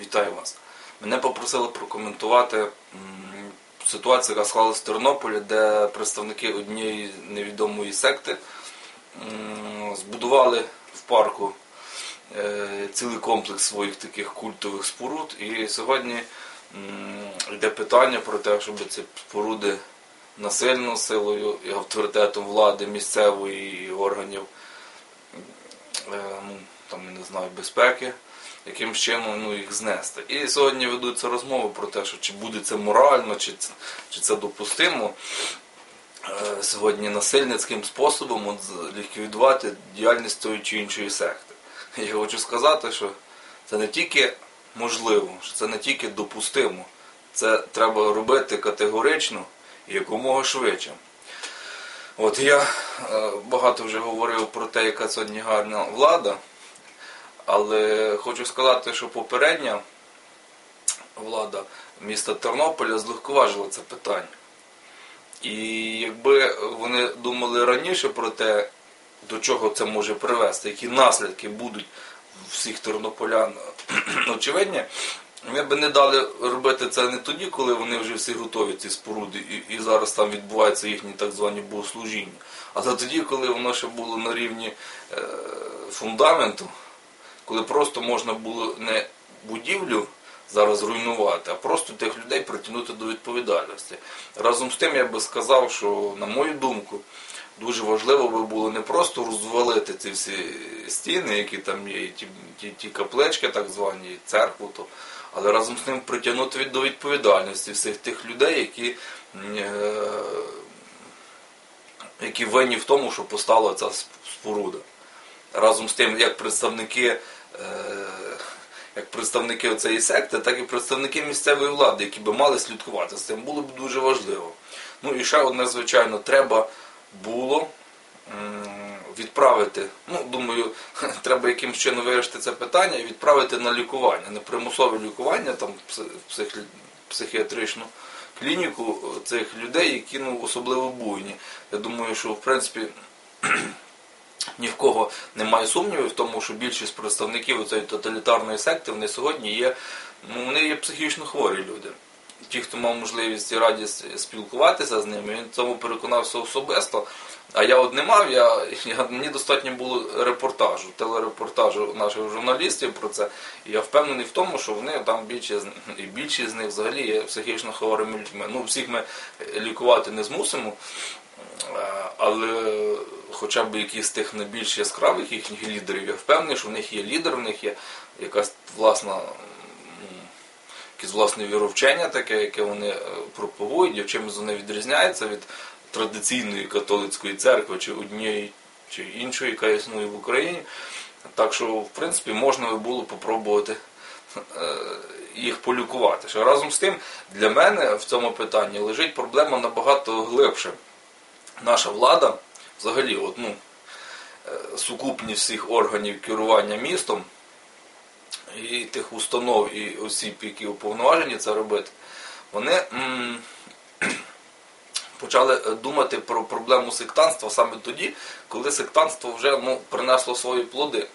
Вітаю вас. Мене попросили прокоментувати ситуацію, яка склалась в Тернополі, де представники однієї невідомої секти збудували в парку е, цілий комплекс своїх таких культових споруд. І сьогодні йде питання про те, щоб ці споруди насильно силою і авторитетом влади місцевої і органів е, ну, там, не знаю, безпеки, яким чином ну, їх знести. І сьогодні ведуться розмови про те, що чи буде це морально, чи, чи це допустимо е, сьогодні насильницьким способом от, ліквідувати діяльність тої чи іншої секти. Я хочу сказати, що це не тільки можливо, що це не тільки допустимо, це треба робити категорично і якомога швидше. От я е, багато вже говорив про те, яка сьогодні гарна влада, але хочу сказати, що попередня влада міста Тернополя злегковажила це питання. І якби вони думали раніше про те, до чого це може привести, які наслідки будуть всіх тернополян очевидні, ми б не дали робити це не тоді, коли вони вже всі готові, ці споруди, і, і зараз там відбуваються їхні так звані богослужіння. А це тоді, коли воно ще було на рівні е, фундаменту, коли просто можна було не будівлю зараз руйнувати, а просто тих людей притягнути до відповідальності. Разом з тим я би сказав, що, на мою думку, дуже важливо би було не просто розвалити ці всі стіни, які там є, ті, ті, ті каплечки, так звані, церкву, то, але разом з ним притягнути до відповідальності всіх тих людей, які, е, які винні в тому, що постала ця споруда. Разом з тим, як представники. Е, Як представники цієї секти, так і представники місцевої влади, які би мали слідкувати з цим, було б дуже важливо. Ну і ще одне, звичайно, треба було відправити. Ну, думаю, треба якимось чином вирішити це питання і відправити на лікування, не примусове лікування, там пси- психі- психіатричну клініку цих людей, які ну, особливо буйні. Я думаю, що в принципі. Ні в кого немає сумнівів тому, що більшість представників цієї тоталітарної секти вони сьогодні є, ну, вони є психічно хворі люди. Ті, хто мав можливість і радість спілкуватися з ними, він цьому переконався особисто. А я от не мав, я, я, мені достатньо було репортажу, телерепортажу наших журналістів про це. І я впевнений в тому, що вони там більшість, і більшість з них взагалі є психічно хворими людьми. Ну, всіх ми лікувати не змусимо, Е, але хоча б якісь тих найбільш яскравих їхніх лідерів, я впевнений, що в них є лідер, в них є якась власна, м, якесь власне віровчення таке, яке вони е, пропагують, і в чимось вони відрізняються від традиційної католицької церкви чи однієї чи іншої, яка існує в Україні. Так що, в принципі, можна би було попробувати е, їх полікувати. Що разом з тим, для мене в цьому питанні лежить проблема набагато глибше наша влада, взагалі, от, ну, е, сукупність всіх органів керування містом і тих установ і осіб, які уповноважені це робити, вони м, почали е, думати про проблему сектанства саме тоді, коли сектанство вже ну, принесло свої плоди.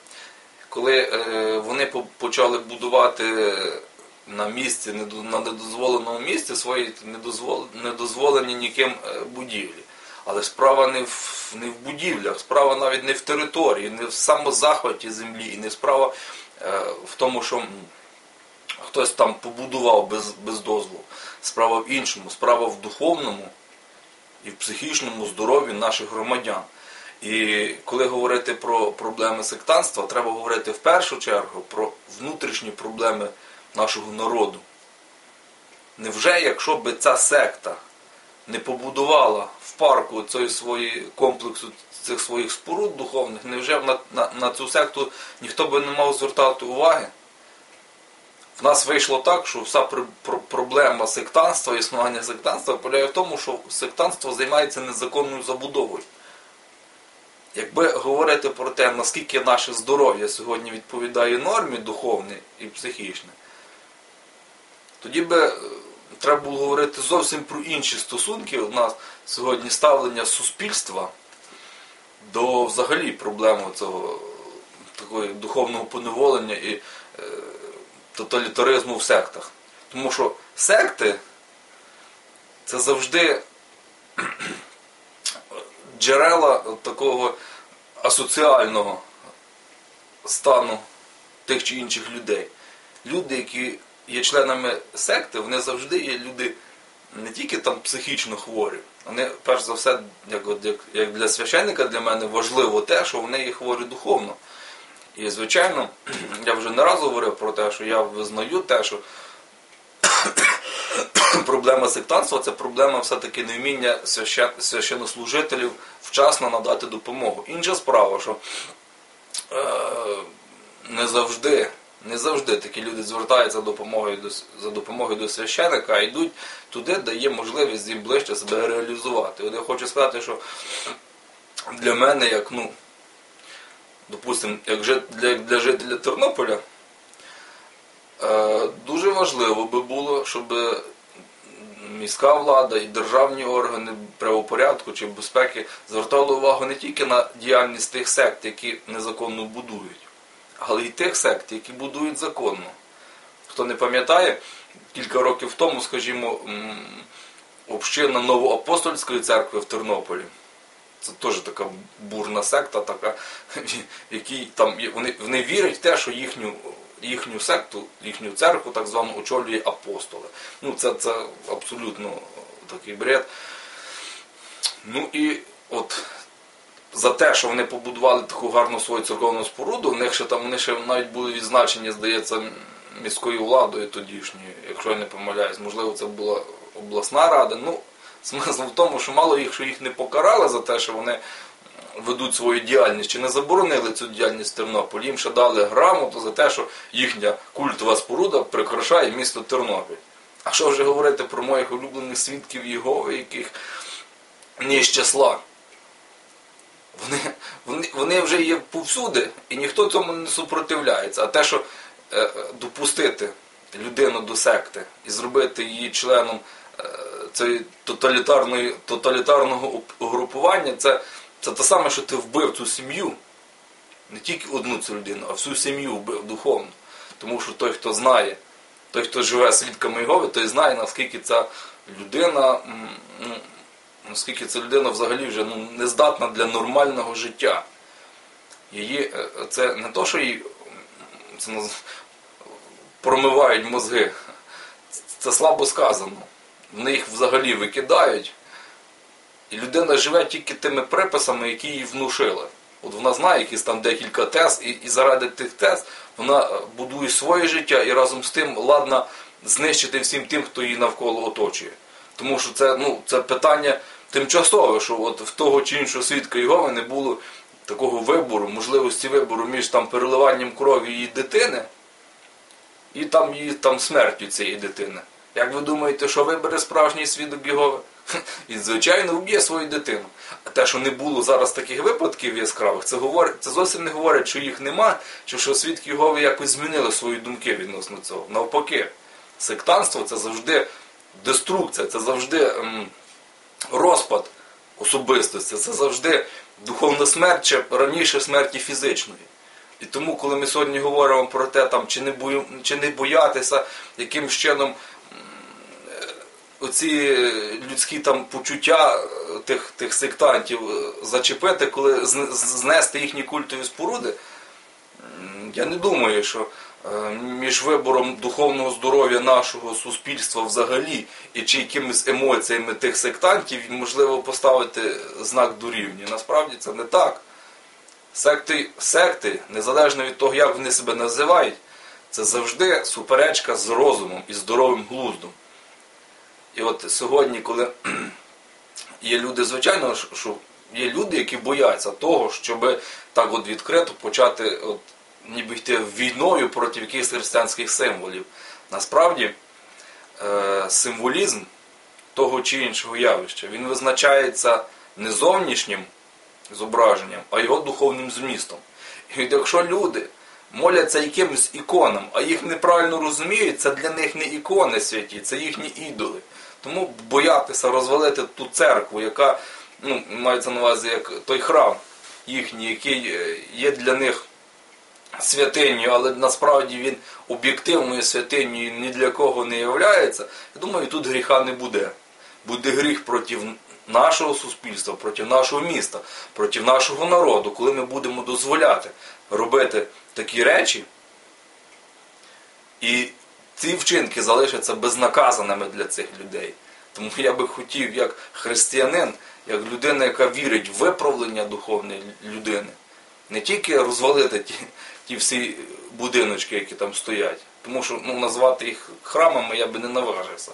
Коли е, вони по- почали будувати на місці, на недозволеному місці свої недозвол- недозволені ніким е, будівлі. Але справа не в, не в будівлях, справа навіть не в території, не в самозахваті землі, і не справа е, в тому, що хтось там побудував без, без дозволу. Справа в іншому, справа в духовному і в психічному здоров'ї наших громадян. І коли говорити про проблеми сектанства, треба говорити в першу чергу про внутрішні проблеми нашого народу. Невже, якщо би ця секта не побудувала в парку цієї свої комплексу цих своїх споруд духовних, невже на, на, на цю секту ніхто би не мав звертати уваги? В нас вийшло так, що вся пр- пр- проблема сектанства, існування сектанства полягає в тому, що сектанство займається незаконною забудовою. Якби говорити про те, наскільки наше здоров'я сьогодні відповідає нормі духовній і психічній, тоді би е, треба було говорити зовсім про інші стосунки. У нас сьогодні ставлення суспільства до взагалі проблеми цього такої духовного поневолення і е, тоталітаризму в сектах. Тому що секти це завжди джерела такого асоціального стану тих чи інших людей. Люди, які є членами секти, вони завжди є люди не тільки там психічно хворі. Вони, перш за все, як, от, як, як для священника, для мене важливо те, що вони є хворі духовно. І, звичайно, я вже не раз говорив про те, що я визнаю те, що проблема сектанства це проблема все-таки невміння священ... священнослужителів вчасно надати допомогу. Інша справа, що е... не завжди. Не завжди такі люди звертаються за допомогою до, за допомогою до священика, а йдуть туди, де є можливість їм ближче себе реалізувати. От я хочу сказати, що для мене, як, ну, допустимо, як для, для жителя Тернополя, е, дуже важливо би було, щоб міська влада і державні органи правопорядку чи безпеки звертали увагу не тільки на діяльність тих сект, які незаконно будують але й тих сект, які будують законно. Хто не пам'ятає, кілька років тому, скажімо, община Новоапостольської церкви в Тернополі. Це теж така бурна секта, така, в якій там вони вони вірять в те, що їхню їхню секту, їхню церкву так звану очолює апостоли. Ну, це, це абсолютно такий бред. Ну і от за те, що вони побудували таку гарну свою церковну споруду, у них ще там вони ще навіть були відзначені, здається, міською владою тодішньою, якщо я не помиляюсь, можливо, це була обласна рада. Ну, смисл в тому, що мало їх, що їх не покарали за те, що вони ведуть свою діяльність, чи не заборонили цю діяльність в Тернополі, їм ще дали грамоту за те, що їхня культова споруда прикрашає місто Тернопіль. А що вже говорити про моїх улюблених свідків Єгови, яких не з. Вони вони, вони вже є повсюди, і ніхто цьому не супротивляється. А те, що е, допустити людину до секти і зробити її членом е, цієї тоталітарної, тоталітарного угрупування, це це те саме, що ти вбив цю сім'ю, не тільки одну цю людину, а всю сім'ю вбив духовно. Тому що той, хто знає, той, хто живе свідками Єгови, той знає, наскільки ця людина. Ну, оскільки ця людина взагалі вже ну, не здатна для нормального життя. Її, е, Це не то, що їй це, промивають мозги, це слабо сказано. Вони їх взагалі викидають. І людина живе тільки тими приписами, які їй внушили. От вона знає якісь там декілька тез, і і заради тих тез вона е, будує своє життя і разом з тим ладна знищити всім тим, хто її навколо оточує. Тому що це ну, це питання тимчасове, що от в того чи іншого свідка його не було такого вибору, можливості вибору між там переливанням крові її дитини і там її там смертю цієї дитини. Як ви думаєте, що вибере справжній свідок Єгови? І, звичайно, вб'є свою дитину. А те, що не було зараз таких випадків яскравих, це говорить, це зовсім не говорить, що їх нема, чи що свідки Єгови якось змінили свої думки відносно цього. Навпаки, сектанство це завжди деструкція, це завжди ем, розпад особистості, це завжди духовна смерть чи раніше смерті фізичної. І тому, коли ми сьогодні говоримо про те, там, чи не бою, чи не боятися, яким чином оці людські там почуття тих тих сектантів зачепити, коли знести їхні культові споруди, я не думаю, що Е, між вибором духовного здоров'я нашого суспільства взагалі і чи якимись емоціями тих сектантів можливо поставити знак дорівнює. Насправді це не так. Секти, секти, незалежно від того, як вони себе називають, це завжди суперечка з розумом і здоровим глуздом. І от сьогодні, коли є люди, звичайно, що є люди, які бояться того, щоб так от відкрито почати от ніби йти війною проти якихось християнських символів. Насправді е, символізм того чи іншого явища він визначається не зовнішнім зображенням, а його духовним змістом. І якщо люди моляться якимось іконам, а їх неправильно розуміють, це для них не ікони святі, це їхні ідоли. Тому боятися розвалити ту церкву, яка ну, мається на увазі як той храм їхній, який е, є для них святиню, але насправді він об'єктивною святинею ні для кого не являється, я думаю, тут гріха не буде. Буде гріх проти нашого суспільства, проти нашого міста, проти нашого народу, коли ми будемо дозволяти робити такі речі, і ці вчинки залишаться безнаказаними для цих людей. Тому я би хотів, як християнин, як людина, яка вірить в виправлення духовної людини, не тільки розвалити ті, ті всі будиночки, які там стоять. Тому що ну, назвати їх храмами я би не наважився.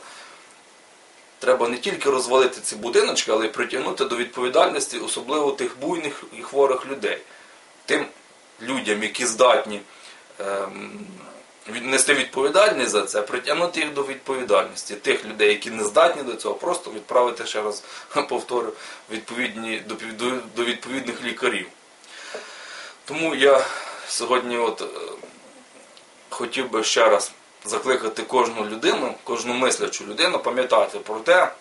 Треба не тільки розвалити ці будиночки, але й притягнути до відповідальності особливо тих буйних і хворих людей. Тим людям, які здатні ем, віднести відповідальність за це, притягнути їх до відповідальності. Тих людей, які не здатні до цього, просто відправити ще раз, повторю, відповідні, до, до, до відповідних лікарів. Тому я сьогодні от, е, хотів би ще раз закликати кожну людину, кожну мислячу людину пам'ятати про те,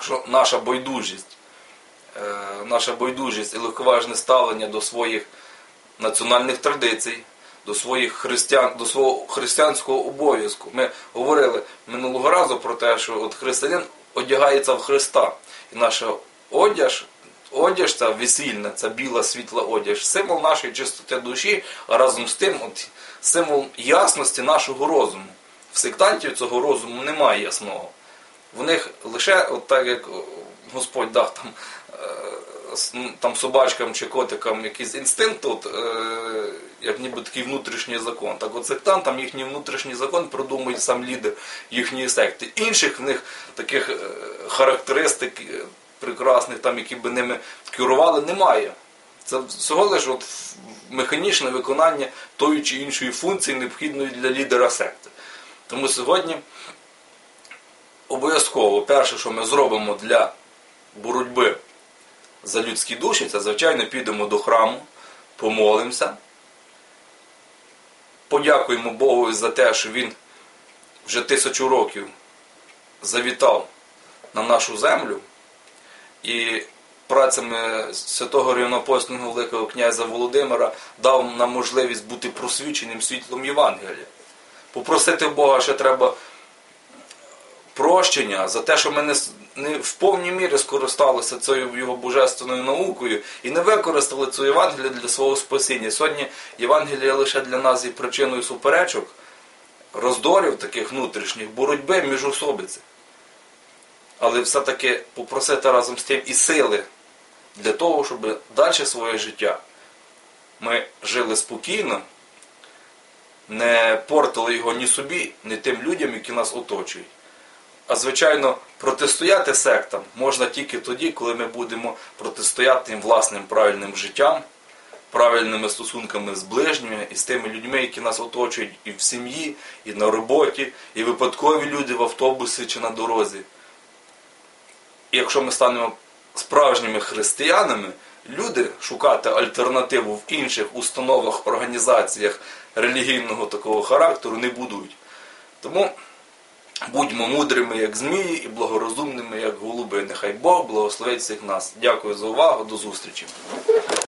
що наша байдужість, е, наша байдужість і легковажне ставлення до своїх національних традицій, до своїх християн, до свого християнського обов'язку. Ми говорили минулого разу про те, що от християнин одягається в Христа. І наша одяж, одяж ця весільна, ця біла світла одяж, символ нашої чистоти душі, а разом з тим от, символ ясності нашого розуму. В сектантів цього розуму немає ясного. В них лише, от так як Господь дав там, е, ну, там собачкам чи котикам якийсь інстинкт, от, е, як ніби такий внутрішній закон. Так от сектантам їхній внутрішній закон продумує сам лідер їхньої секти. Інших в них таких е, характеристик прекрасних, там, які би ними керували, немає. Це всього лише от механічне виконання тої чи іншої функції, необхідної для лідера секти. Тому сьогодні обов'язково перше, що ми зробимо для боротьби за людські душі, це звичайно підемо до храму, помолимося, подякуємо Богу за те, що Він вже тисячу років завітав на нашу землю і працями святого рівнопостного великого князя Володимира дав нам можливість бути просвіченим світлом Євангелія. Попросити Бога ще треба прощення за те, що ми не, не в повній мірі скористалися цією його божественною наукою і не використали цю Євангелію для свого спасіння. Сьогодні Євангелія лише для нас є причиною суперечок, роздорів таких внутрішніх, боротьби між особиці. Але все-таки попросити разом з тим і сили для того, щоб далі своє життя ми жили спокійно, не портили його ні собі, ні тим людям, які нас оточують. А звичайно, протистояти сектам можна тільки тоді, коли ми будемо протистояти їм власним правильним життям, правильними стосунками з ближніми і з тими людьми, які нас оточують і в сім'ї, і на роботі, і випадкові люди в автобусі чи на дорозі. І якщо ми станемо справжніми християнами, люди шукати альтернативу в інших установах, організаціях релігійного такого характеру не будуть. Тому будьмо мудрими, як змії, і благорозумними, як голуби. Нехай Бог благословить всіх нас. Дякую за увагу, до зустрічі.